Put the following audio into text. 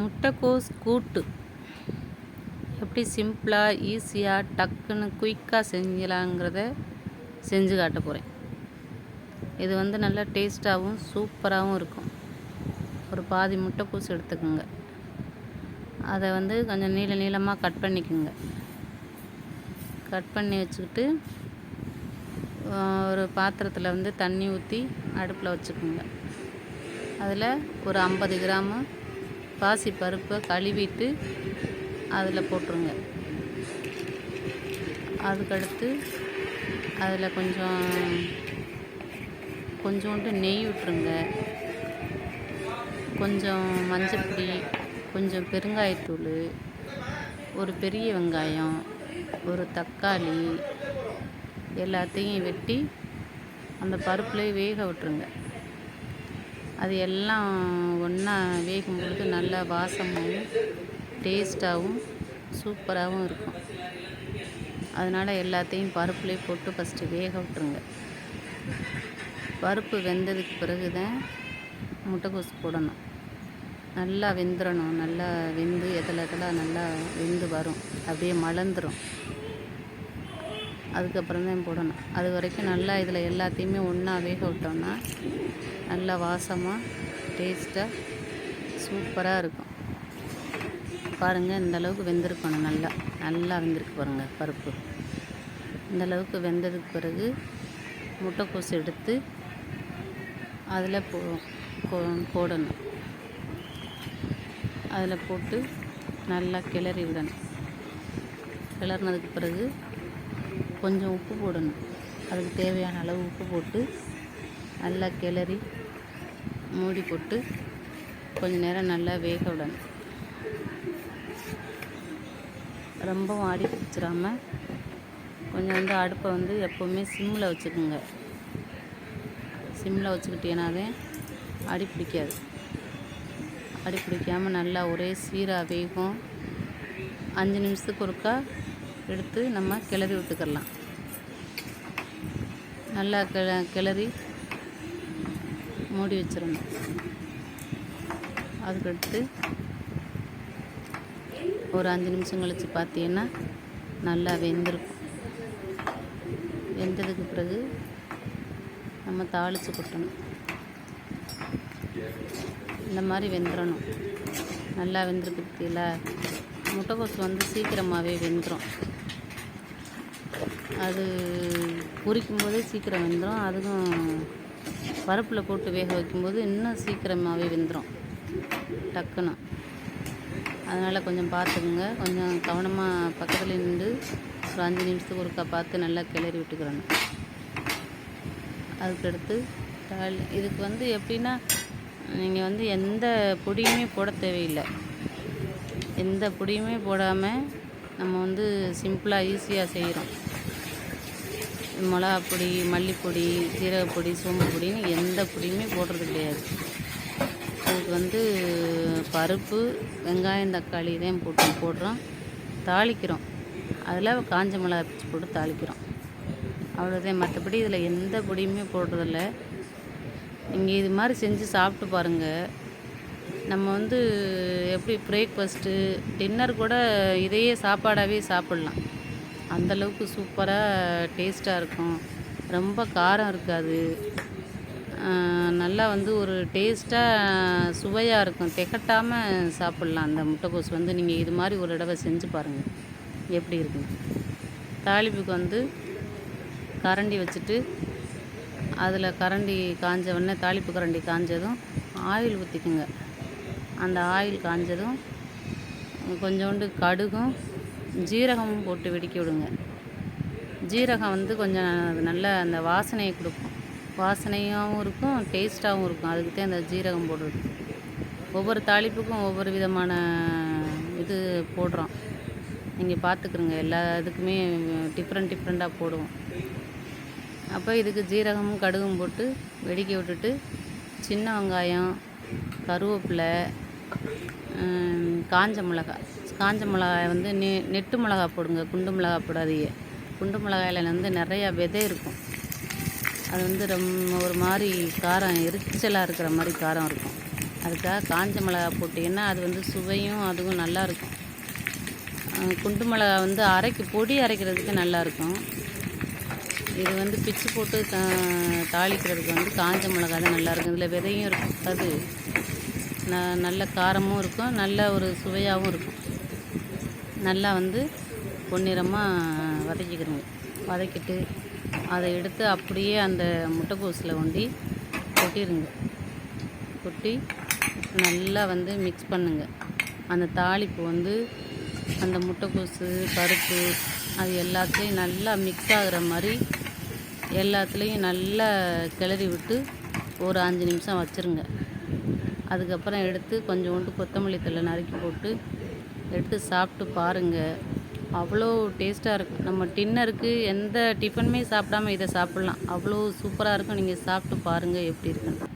முட்டைக்கோஸ் கூட்டு. எப்படி சிம்பிளாக ஈஸியாக டக்குன்னு குயிக்காக செஞ்சலாங்கிறத செஞ்சு காட்ட போகிறேன் இது வந்து நல்லா டேஸ்ட்டாகவும் சூப்பராகவும் இருக்கும். ஒரு பாதி முட்டைக்கோஸ் எடுத்துக்கோங்க. அதை வந்து கொஞ்சம் நீள நீளமாக கட் பண்ணிக்கோங்க. கட் பண்ணி வச்சுக்கிட்டு ஒரு பாத்திரத்தில் வந்து தண்ணி ஊற்றி அடுப்பில் வச்சுக்கோங்க. அதில் ஒரு ஐம்பது கிராமு பாசி பருப்பை கழுவிட்டு அதில் போட்டுருங்க. அதுக்கடுத்து அதில் கொஞ்சம் கொஞ்சோண்டு நெய் விட்டுருங்க. கொஞ்சம் மஞ்சப்பொடி கொஞ்சம் பெருங்காயத்தூள் ஒரு பெரிய வெங்காயம் ஒரு தக்காளி எல்லாத்தையும் வெட்டி அந்த பருப்புலேயே வேக விட்டுருங்க. அது எல்லாம் ஒன்றா வேகும் பொழுது நல்லா வாசமாகவும் டேஸ்ட்டாகவும் சூப்பராகவும் இருக்கும். அதனால் எல்லாத்தையும் பருப்புலேயே போட்டு ஃபஸ்ட்டு வேக விட்டுருங்க. பருப்பு வெந்ததுக்கு பிறகு தான் முட்டைக்கோஸ் போடணும். நல்லா வெந்துடணும் நல்லா வெந்து எதில் எதில் நல்லா வெந்து வரும். அப்படியே மலர்ந்துடும் அதுக்கப்புறம் தான் போடணும். அது வரைக்கும் நல்லா இதில் எல்லாத்தையுமே ஒன்றா வேக விட்டோம்னா நல்லா வாசமாக டேஸ்ட்டாக சூப்பராக இருக்கும். பாருங்கள் இந்த அளவுக்கு வெந்திருக்கணும் நல்லா. நல்லா வெந்திருக்கு பாருங்கள் பருப்பு. இந்த அளவுக்கு வெந்ததுக்கு பிறகு முட்டைக்கோஸ் எடுத்து அதில் போ போடணும். அதில் போட்டு நல்லா கிளறி விடணும். கிளறினதுக்கு பிறகு கொஞ்சம் உப்பு போடணும். அதுக்கு தேவையான அளவு உப்பு போட்டு நல்லா கிளறி மூடி போட்டு கொஞ்சம் நேரம் நல்லா வேக விடணும். ரொம்பவும் வாடி பிடிச்சிடாம கொஞ்சம் வந்து அடுப்பை வந்து எப்போவுமே சிம்மில் வச்சுக்கோங்க. சிம்மில் வச்சுக்கிட்டீங்கன்னாவே அடி பிடிக்காது. அடி பிடிக்காமல் நல்லா ஒரே சீராக வேகும். அஞ்சு நிமிஷத்துக்கு ஒருக்கா எடுத்து நம்ம கிளறி விட்டுக்கிடலாம். நல்லா கிள கிளறி மூடி வச்சிடணும். அதுக்கடுத்து ஒரு அஞ்சு நிமிஷம் கழித்து பார்த்தீங்கன்னா நல்லா வெந்திருக்கும். வெந்ததுக்கு பிறகு நம்ம தாளித்து கொட்டணும். இந்த மாதிரி வெந்துடணும் நல்லா வெந்திருக்கு முட்டைக்கோஸ் வந்து சீக்கிரமாகவே வெந்துடும் அது பொரிக்கும் போதே சீக்கிரம் வெந்துடும் அதுவும் பருப்பில் போட்டு வேக வைக்கும்போது இன்னும் சீக்கிரமாகவே வெந்துடும் டக்குன்னு. அதனால் கொஞ்சம் பார்த்துக்குங்க. கொஞ்சம் கவனமாக பக்கத்தில் நின்று ஒரு அஞ்சு நிமிஷத்துக்கு ஒருக்கா பார்த்து நல்லா கிளறி விட்டுக்கிறணும். அதுக்கடுத்து இதுக்கு வந்து எப்படின்னா நீங்கள் வந்து எந்த பொடியுமே போட தேவையில்லை. எந்த பொடியுமே போடாமல் நம்ம வந்து சிம்பிளாக ஈஸியாக செய்கிறோம் மிளகா பொடி மல்லிப்பொடி ஜீரகப்பொடி சோம்பு பொடின்னு எந்த பொடியுமே போடுறது கிடையாது. அதுக்கு வந்து பருப்பு வெங்காயம் தக்காளி இதையும் போட்டு போடுறோம். தாளிக்கிறோம். அதில் காஞ்ச மிளகா பிச்சு போட்டு தாளிக்கிறோம். அவ்வளோதான் மற்றபடி இதில் எந்த பொடியுமே போடுறதில்ல. நீங்கள் இது மாதிரி செஞ்சு சாப்பிட்டு பாருங்கள் நம்ம வந்து எப்படி பிரேக்ஃபஸ்ட்டு டின்னர் கூட இதையே சாப்பாடாகவே சாப்பிட்லாம். அந்தளவுக்கு சூப்பராக டேஸ்ட்டாக இருக்கும். ரொம்ப காரம் இருக்காது. நல்லா வந்து ஒரு டேஸ்ட்டாக சுவையாக இருக்கும். திகட்டாமல் சாப்பிட்லாம். அந்த முட்டைக்கோஸ் வந்து நீங்கள் இது மாதிரி ஒரு தடவை செஞ்சு பாருங்கள் எப்படி இருக்குங்க தாளிப்புக்கு வந்து கரண்டி வச்சுட்டு அதில் கரண்டி காஞ்ச உடனே தாளிப்பு கரண்டி காஞ்சதும் ஆயில் ஊற்றிக்குங்க அந்த ஆயில் காஞ்சதும் கொஞ்சோண்டு கடுகும் ஜீரகமும் போட்டு வெடிக்க விடுங்க. ஜீரகம் வந்து கொஞ்சம் நல்ல அந்த வாசனையை கொடுக்கும். வாசனையாகவும் இருக்கும் டேஸ்ட்டாகவும் இருக்கும். அதுக்கு தான் அந்த ஜீரகம் போடுறது. ஒவ்வொரு தாளிப்புக்கும் ஒவ்வொரு விதமான இது போடுறோம். நீங்கள் பார்த்துக்குறோங்க. எல்லா இதுக்குமே டிஃப்ரெண்ட் டிஃப்ரெண்ட்டாக போடுவோம். அப்போ இதுக்கு ஜீரகமும் கடுகும் போட்டு வெடிக்க விட்டுட்டு சின்ன வெங்காயம் கருவேப்பிலை காஞ்ச மிளகா. காஞ்ச மிளகாய் வந்து நெ நெட்டு மிளகா போடுங்க. குண்டு மிளகா போடாதீங்க. குண்டு மிளகாயில் வந்து நிறையா விதை இருக்கும். அது வந்து ரொம்ப ஒரு மாதிரி காரம் எரிச்சலாக இருக்கிற மாதிரி காரம் இருக்கும். அதுக்காக காஞ்ச மிளகா போட்டிங்கன்னா அது வந்து சுவையும் அதுவும் நல்லாயிருக்கும் குண்டு மிளகா வந்து அரைக்கு பொடி அரைக்கிறதுக்கு நல்லாயிருக்கும் இது வந்து பிச்சு போட்டு தாளிக்கிறதுக்கு வந்து காஞ்ச மிளகா தான் நல்லாயிருக்கும் இதில் விதையும் இருக்கும். அது ந நல்ல காரமும் இருக்கும் நல்ல ஒரு சுவையாகவும் இருக்கும். நல்லா வந்து பொன்னிறமாக வதக்கிக்கிறோங்க வதக்கிட்டு அதை எடுத்து அப்படியே அந்த முட்டைக்கோஸில் ஒண்டி கொட்டிடுங்க கொட்டி நல்லா வந்து மிக்ஸ் பண்ணுங்க. அந்த தாளிப்பு வந்து அந்த முட்டைக்கோஸு பருப்பு அது எல்லாத்துலேயும் நல்லா மிக்ஸ் ஆகுற மாதிரி எல்லாத்துலேயும் நல்லா கிளறி விட்டு ஒரு அஞ்சு நிமிஷம் வச்சுருங்க. அதுக்கப்புறம் எடுத்து கொஞ்சோண்டு கொத்தமல்லி தழை நறுக்கி போட்டு எடுத்து சாப்பிட்டு பாருங்கள் அவ்வளோ டேஸ்ட்டாக இருக்கும் நம்ம டின்னருக்கு எந்த டிஃபனுமே சாப்பிடாம இதை சாப்பிட்லாம். அவ்வளோ சூப்பராக இருக்கும். நீங்கள் சாப்பிட்டு பாருங்கள் எப்படி இருக்குன்னு.